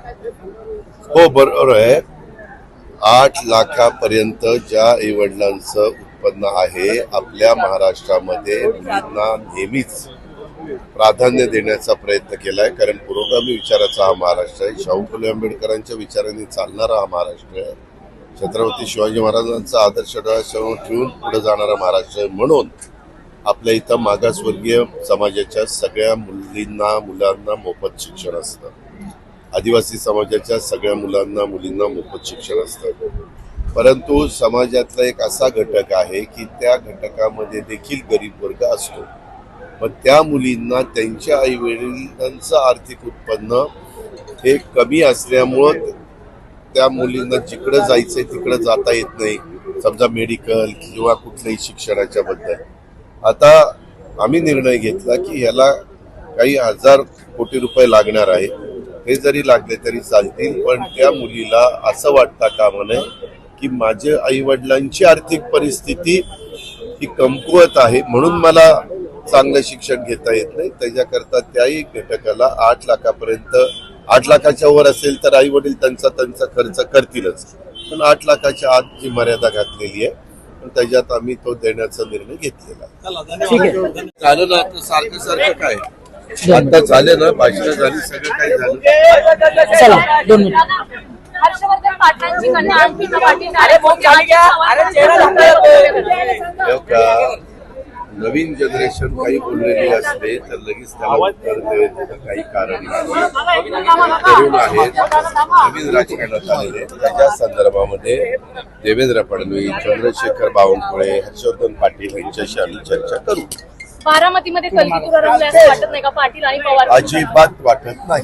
हो बरोबर आहे. आठ लाखापर्यंत ज्या आईवडिलांचं उत्पन्न आहे आपल्या महाराष्ट्रामध्ये मुलींना नेहमीच प्राधान्य देण्याचा प्रयत्न केलाय. कारण पुरोगामी विचाराचा हा महाराष्ट्र आहे. शाहू फुले आंबेडकरांच्या विचारांनी चालणारा हा महाराष्ट्र आहे. छत्रपती शिवाजी महाराजांचा आदर्श डोळ्यासमोर ठेवून पुढे जाणारा महाराष्ट्र आहे म्हणून आपल्या इथं मागासवर्गीय समाजाच्या सगळ्या मुलींना मुलांना मोफत शिक्षण असतं. आदिवासी समाजाच्या सगळ्या मुलांना मुलींना मोफत शिक्षण असतं. परंतु समाजातला एक असा घटक आहे की त्या घटकामध्ये देखील गरीब वर्ग असतो. मग त्या मुलींना त्यांच्या आईवडिलांचं आर्थिक उत्पन्न हे कमी असल्यामुळं त्या मुलींना जिकडं जायचंय तिकडं जाता येत नाही. समजा मेडिकल किंवा कुठल्याही शिक्षणाच्या बद्दल. आता आम्ही निर्णय घेतला की ह्याला काही हजार कोटी रुपये लागणार आहे. हे जरी लागले तरी चालतील पण त्या मुलीला असं वाटता कामा नये की माझ्या आई वडिलांची आर्थिक परिस्थिती ही कमकुवत आहे म्हणून मला चांगलं शिक्षण घेता येत नाही. त्याच्याकरता त्याही घटकाला आठ लाखापर्यंत आठ लाखाच्या वर असेल तर आई वडील त्यांचा त्यांचा खर्च करतीलच. पण आठ लाखाच्या आत जी मर्यादा घातलेली आहे पण त्याच्यात आम्ही तो देण्याचा निर्णय घेतलेला सारखं सारखं काय? आता झाले ना भाषण झाली सगळं काही झालं. चला दोन मिनिट. हर्षवर्धन पाटलांची कन्या अंकिता पाटील. हो का? नवीन जनरेशन काही बोललेली असते तर लगेच त्याला उत्तर देण्याचं काही कारण नाही. तरुण आहेत. नवीन राजकारणात आलेले. त्याच्या संदर्भामध्ये देवेंद्र फडणवीस चंद्रशेखर बावनकुळे हर्षवर्धन पाटील यांच्याशी आम्ही चर्चा करू. बारामतीमध्ये कलगी तुरा रंगले असं वाटत नाही का? पाटील आणि पवार. अजिबात वाटत नाही.